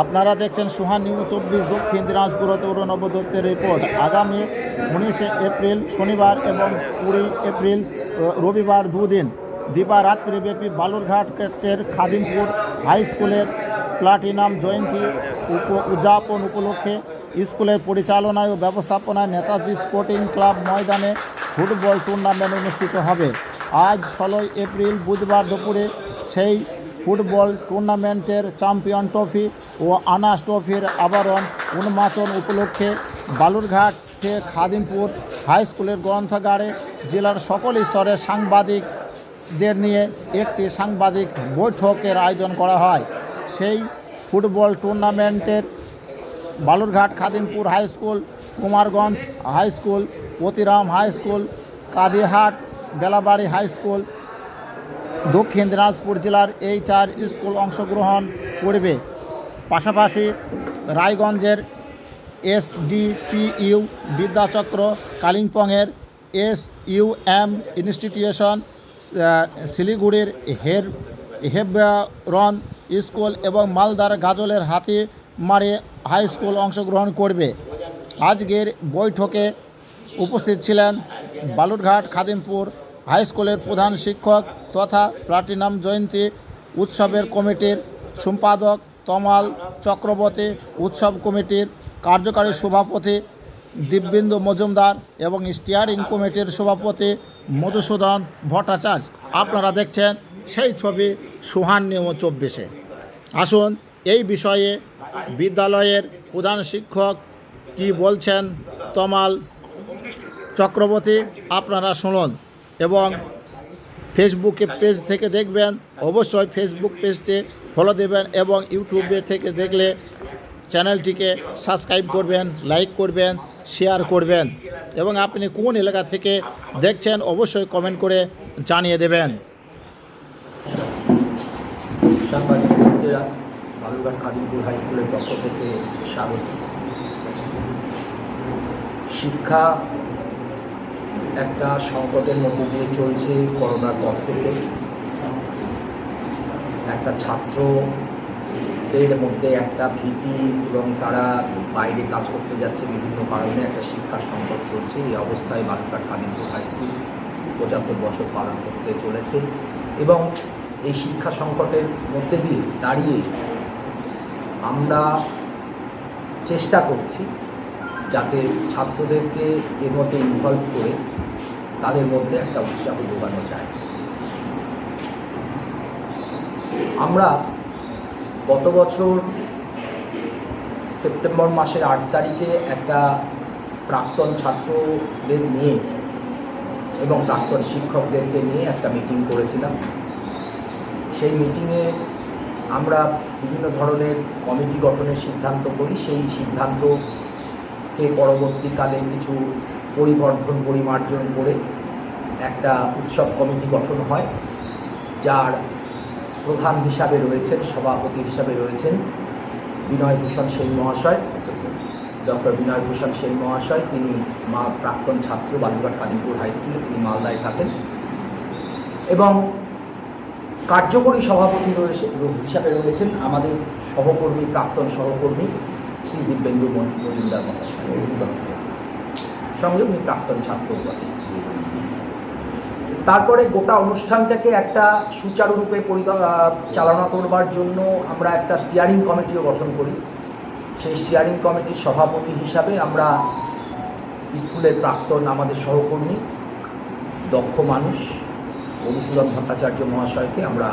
আপনারা দেখছেন সুহান নিউজ চব্বিশ, দক্ষিণ দিনাজপুর তৌর নবদত্তের রিপোর্ট আগামী উনিশে এপ্রিল শনিবার এবং কুড়ি এপ্রিল রবিবার দুদিন দিবারাত্রিব্যাপী বালুরঘাটের খাদিমপুর হাই স্কুলের প্লাটিনাম জয়ন্তী উপ উদযাপন উপলক্ষে স্কুলের পরিচালনায় ও ব্যবস্থাপনায় নেতাজি স্পোর্টিং ক্লাব ময়দানে ফুটবল টুর্নামেন্ট অনুষ্ঠিত হবে। আজ ষোলোই এপ্রিল বুধবার দুপুরে সেই ফুটবল টুর্নামেন্টের চ্যাম্পিয়ন ট্রফি ও আনাস ট্রফির আবরণ উন্মোচন উপলক্ষে বালুরঘাটে খাদিমপুর হাই স্কুলের গ্রন্থাগারে জেলার সকল স্তরের সাংবাদিকদের নিয়ে একটি সাংবাদিক বৈঠকের আয়োজন করা হয়। সেই ফুটবল টুর্নামেন্টের Balurghat Khadimpur high school, Kumarganj high school Patiram high school, Kadihat, Belabari high school Dakshin Dinajpur জেলার এই চার স্কুল অংশগ্রহণ করবে। পাশাপাশি রায়গঞ্জের এসডিপিইউ বিদ্যাচক্র, কালিম্পংয়ের এস ইউ এম ইনস্টিটিউশন শিলিগুড়ির হের, হেবরন স্কুল এবং মালদার গাজলের হাতি মারে হাই স্কুল অংশগ্রহণ করবে। আজকের বৈঠকে উপস্থিত ছিলেন বালুরঘাট, খাদিমপুর হাই স্কুলের প্রধান শিক্ষক তথা প্লাটিনাম জয়ন্তী উৎসবের কমিটির সম্পাদক তমাল চক্রবর্তী উৎসব কমিটির কার্যকারী সভাপতি দিব্যেন্দু মজুমদার এবং স্টিয়ারিং কমিটির সভাপতি মধুসূদন ভট্টাচার্য। আপনারা দেখছেন সেই ছবি সুহান নিয়ম চব্বিশে। আসুন এই বিষয়ে বিদ্যালয়ের প্রধান শিক্ষক কি বলছেন তমাল চক্রবর্তী, আপনারা শুনুন। এবং ফেসবুকে পেজ থেকে দেখবেন, অবশ্যই ফেসবুক পেজটি ফলো দেবেন এবং ইউটিউবে থেকে দেখলে চ্যানেলটিকে সাবস্ক্রাইব করবেন, লাইক করবেন, শেয়ার করবেন। এবং আপনি কোন এলাকা থেকে দেখছেন, অবশ্যই কমেন্ট করে জানিয়ে দেবেন। শিক্ষা একটা সংকটের মধ্যে দিয়ে চলছে করোনার পর থেকে। একটা ছাত্রদের মধ্যে একটা ভীতি এবং তারা বাইরে কাজ করতে যাচ্ছে বিভিন্ন কারণে একটা শিক্ষার সংকট চলছে। এই অবস্থায় বালুরঘাট খাদিমপুর হাই স্কুল পঁচাত্তর বছর পালন করতে চলেছে এবং এই শিক্ষা সংকটের মধ্যে দিয়ে দাঁড়িয়ে আমরা চেষ্টা করছি যাতে ছাত্রদেরকে এর মধ্যে ইনভলভ করে তাদের মধ্যে একটা উৎসাহ যোগানো যায়। আমরা গত বছর সেপ্টেম্বর মাসের আট তারিখে একটা প্রাক্তন ছাত্রদের নিয়ে এবং প্রাক্তন শিক্ষকদেরকে নিয়ে একটা মিটিং করেছিলাম। সেই মিটিংয়ে আমরা বিভিন্ন ধরনের কমিটি গঠনের সিদ্ধান্ত করি। সেই সিদ্ধান্তকে পরবর্তীকালে কিছু পরিবর্ধন, পরিমার্জন করে একটা উৎসব কমিটি গঠন হয়, যার প্রধান হিসাবে রয়েছেন, সভাপতি হিসাবে রয়েছেন বিনয় ভূষণ সেন মহাশয়। ডক্টর বিনয় ভূষণ সেন মহাশয়, তিনি মা প্রাক্তন ছাত্র বালুরঘাট কালিমপুর হাই স্কুলে, তিনি মালদায় থাকেন। এবং কার্যকরী সভাপতি রয়েছে, হিসাবে রয়েছেন আমাদের সহকর্মী, প্রাক্তন সহকর্মী শ্রী দিব্যেন্দু মজুমদার মহাশয় সঙ্গে উনি প্রাক্তন ছাত্র তারপরে গোটা অনুষ্ঠানটাকে একটা সুচারুরূপে চালনা করবার জন্য আমরা একটা স্টিয়ারিং কমিটিও গঠন করি। সেই স্টিয়ারিং কমিটির সভাপতি হিসাবে আমরা স্কুলের প্রাক্তন আমাদের সহকর্মী, দক্ষ মানুষ মধুসূদন ভট্টাচার্য মহাশয়কে আমরা